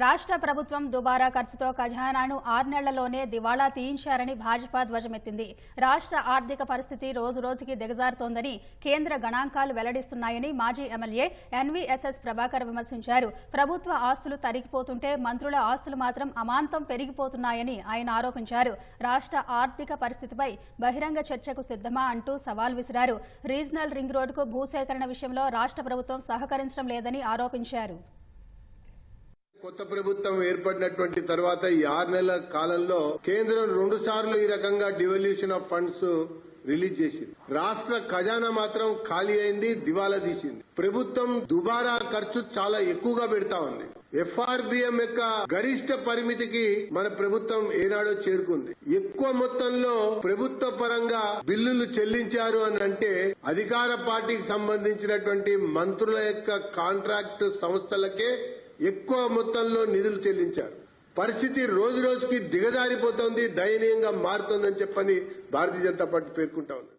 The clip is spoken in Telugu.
రాష్ట్ర ప్రభుత్వం దుబారా ఖర్చుతో ఖజానాను ఆరు నెలల్లోనే దివాళా తీయించారని భాజపా ధ్వజమెత్తింది. రాష్ట్ర ఆర్థిక పరిస్థితి రోజు రోజుకి దిగజారుతోందని కేంద్ర గణాంకాలు వెల్లడిస్తున్నాయని మాజీ ఎమ్మెల్యే ఎన్వీఎస్ఎస్ ప్రభాకర్ విమర్శించారు. ప్రభుత్వ ఆస్తులు తరిగిపోతుంటే మంత్రుల ఆస్తులు మాత్రం అమాంతం పెరిగిపోతున్నాయని ఆయన ఆరోపించారు. రాష్ట్ర ఆర్థిక పరిస్థితిపై బహిరంగ చర్చకు సిద్ధమా అంటూ సవాల్ విసిరారు. రీజనల్ రింగ్ రోడ్డుకు భూసేకరణ విషయంలో రాష్ట్ర ప్రభుత్వం సహకరించడం లేదని ఆరోపించారు. కొత్త ప్రభుత్వం ఏర్పడినటువంటి తర్వాత ఈ ఆరు నెలల కాలంలో కేంద్రం రెండు సార్లు ఈ రకంగా డివల్యూషన్ ఆఫ్ ఫండ్స్ రిలీజ్ చేసింది. రాష్ట్ర ఖజానా మాత్రం ఖాళీ అయింది దివాలా తీసింది. ప్రభుత్వం దుబారా ఖర్చు చాలా ఎక్కువగా పెడతా ఉంది. ఎఫ్ఆర్బిఎం యొక్క గరిష్ట పరిమితికి మన ప్రభుత్వం ఏనాడో చేరుకుంది. ఎక్కువ మొత్తంలో ప్రభుత్వ పరంగా బిల్లులు చెల్లించారు అని అంటే అధికార పార్టీకి సంబంధించినటువంటి మంత్రుల యొక్క కాంట్రాక్ట్ సంస్థలకే ఎక్కువ మొత్తంలో నిధులు చెల్లించారు. పరిస్థితి రోజు రోజుకి దిగజారిపోతోంది దయనీయంగా మారుతోందని చెప్పని భారతీయ జనతా పార్టీ పేర్కొంటా ఉంది.